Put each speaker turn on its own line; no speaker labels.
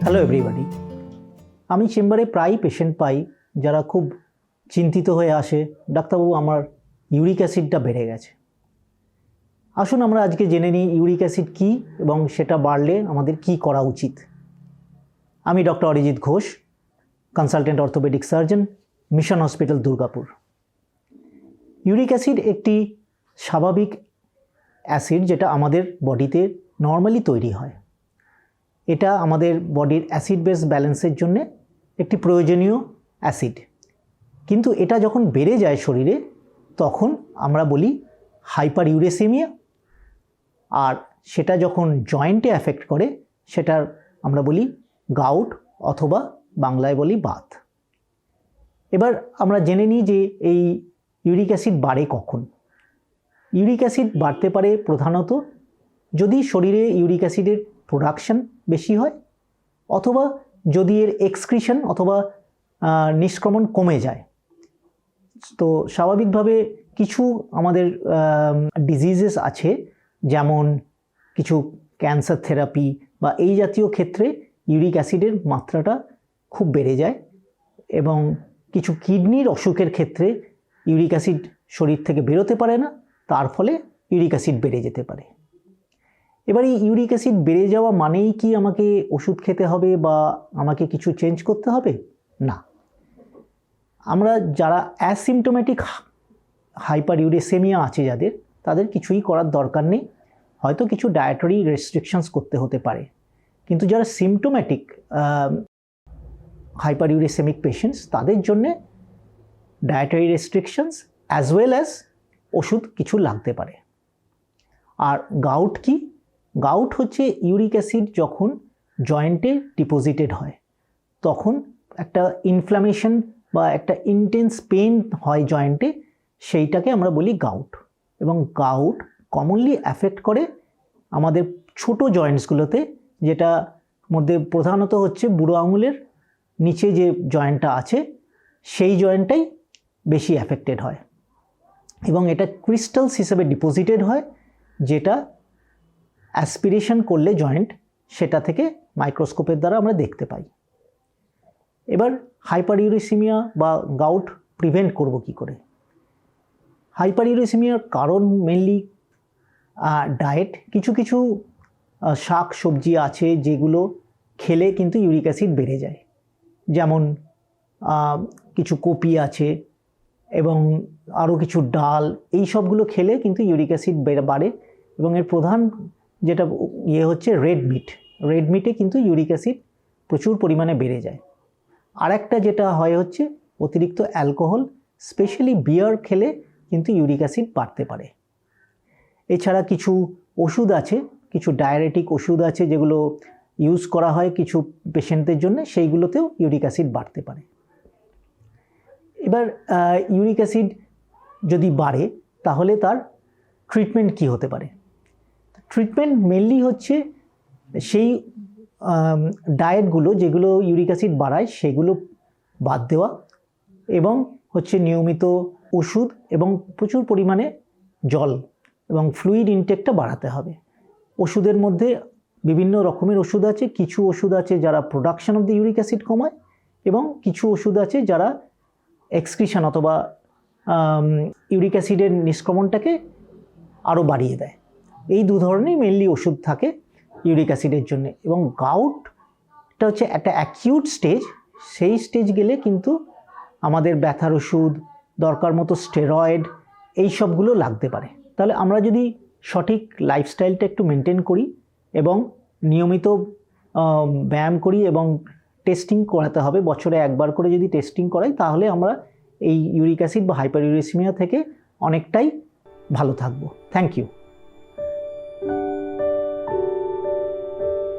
Hello everybody আমি চেম্বারে প্রায় পেশেন্ট পাই যারা খুব চিন্তিত হয়ে আসে। ডাক্তারবাবু, আমার ইউরিক অ্যাসিডটা বেড়ে গেছে। আসুন আমরা আজকে জেনে নিই ইউরিক অ্যাসিড কী এবং সেটা বাড়লে আমাদের কি করা উচিত। আমি doctor Arijit Ghosh consultant orthopedic surgeon mission hospital Durgapur. Uric acid একটি স্বাভাবিক অ্যাসিড যেটা আমাদের বডিতে নর্মালি তৈরি হয়। এটা আমাদের বডির অ্যাসিড বেস ব্যালেন্সের জন্য একটি প্রয়োজনীয় অ্যাসিড কিন্তু এটা যখন বেড়ে যায় শরীরে, তখন আমরা বলি হাইপার ইউরেসেমিয়া আর সেটা যখন জয়েন্টে অ্যাফেক্ট করে, সেটার আমরা বলি গাউট অথবা বাংলায় বলি বাত এবার আমরা জেনে নিই যে এই ইউরিক অ্যাসিড বাড়ে কখন। ইউরিক অ্যাসিড বাড়তে পারে প্রধানত যদি শরীরে ইউরিক অ্যাসিডের প্রোডাকশন বেশি হয়, অথবা যদি এর এক্সক্রিশন অথবা নিষ্ক্রমণ কমে যায়। তো স্বাভাবিকভাবে কিছু আমাদের ডিজিজেস আছে, যেমন কিছু ক্যান্সার থেরাপি বা এই জাতীয় ক্ষেত্রে ইউরিক অ্যাসিডের মাত্রাটা খুব বেড়ে যায় এবং কিছু কিডনির অসুখের ক্ষেত্রে ইউরিক অ্যাসিড শরীর থেকে বেরোতে পারে না, তার ফলে ইউরিক অ্যাসিড বেড়ে যেতে পারে। এবার এই ইউরিক অ্যাসিড বেড়ে যাওয়া মানেই কি আমাকে ওষুধ খেতে হবে বা আমাকে কিছু চেঞ্জ করতে হবে? না। আমরা যারা অ্যাসিমটোম্যাটিক হাইপার ইউরেসেমিয়া আছে যাদের, তাদের কিছুই করার দরকার নেই। হয়তো কিছু ডায়েটারি রেস্ট্রিকশনস করতে হতে পারে। কিন্তু যারা সিমটোম্যাটিক হাইপার ইউরেসেমিক পেশেন্টস তাদের জন্যে dietary restrictions as well as ওষুধ কিছু লাগতে পারে। আর গাউট কি? গাউট হচ্ছে ইউরিক অ্যাসিড যখন জয়েন্টে ডিপোজিটেড হয়। তখন একটা ইনফ্লামেশন বা একটা ইন্টেন্স পেন হয় জয়েন্টে সেইটাকে আমরা বলি গাউট এবং গাউট কমনলি অ্যাফেক্ট করে আমাদের ছোট জয়েন্টসগুলোতে যেটা মধ্যে প্রধানত হচ্ছে বুড়ো আঙুলের নিচে যে জয়েন্টটা আছে, সেই জয়েন্টটাই বেশি অ্যাফেক্টেড হয়। এবং এটা ক্রিস্টালস হিসেবে ডিপোজিটেড হয়, যেটা অ্যাসপিরেশন করলে জয়েন্ট সেটা থেকে মাইক্রোস্কোপের দ্বারা আমরা দেখতে পাই। এবার হাইপার ইউরেসিমিয়া বা গাউট প্রিভেন্ট করব কি করে? হাইপার ইউরেসিমিয়ার কারণ মেনলি ডায়েট কিছু কিছু শাক সবজি আছে যেগুলো খেলে কিন্তু ইউরিক অ্যাসিড বেড়ে যায়। যেমন কিছু কপি আছে এবং আরও কিছু ডাল, এই সবগুলো খেলে কিন্তু ইউরিক অ্যাসিড বেড়ে বাড়ে এবং এর প্রধান যেটা ইয়ে হচ্ছে রেড মিট রেড মিটে কিন্তু ইউরিক অ্যাসিড প্রচুর পরিমাণে বেড়ে যায়। আর একটা যেটা হয় হচ্ছে অতিরিক্ত অ্যালকোহল স্পেশালি বিয়ার খেলে কিন্তু ইউরিক অ্যাসিড বাড়তে পারে। এছাড়া কিছু ওষুধ আছে, কিছু ডায়ারেটিক ওষুধ আছে যেগুলো ইউজ করা হয় কিছু পেশেন্টদের জন্য, সেইগুলোতেও ইউরিক অ্যাসিড বাড়তে পারে। এবার ইউরিক অ্যাসিড যদি বাড়ে, তাহলে তার ট্রিটমেন্ট কি হতে পারে? ট্রিটমেন্ট মেনলি হচ্ছে সেই ডায়েটগুলো যেগুলো ইউরিক অ্যাসিড বাড়ায় সেগুলো বাদ দেওয়া এবং হচ্ছে নিয়মিত ওষুধ এবং প্রচুর পরিমাণে জল এবং ফ্লুইড ইনটেকটা বাড়াতে হবে। ওষুধের মধ্যে বিভিন্ন রকমের ওষুধ আছে, কিছু ওষুধ আছে যারা production of the uric acid কমায় এবং কিছু ওষুধ আছে যারা এক্সক্রিশন অথবা ইউরিক অ্যাসিডের নিষ্ক্রমণটাকে আরও বাড়িয়ে দেয়। এই দু ধরনেরই মেনলি ওষুধ থাকে ইউরিক অ্যাসিডের জন্য। এবং গাউটটা হচ্ছে একটা অ্যাকিউট স্টেজ সেই স্টেজ গেলে কিন্তু আমাদের ব্যথার ওষুধ, দরকার মতো স্টেরয়েড এই সবগুলো লাগতে পারে। তাহলে আমরা যদি সঠিক লাইফস্টাইলটা একটু মেনটেন করি এবং নিয়মিত ব্যায়াম করি এবং টেস্টিং করাতে হবে, বছরে একবার করে যদি টেস্টিং করাই, তাহলে আমরা এই ইউরিক অ্যাসিড বা হাইপার ইউরেসিমিয়া থেকে অনেকটাই ভালো থাকব। Thank you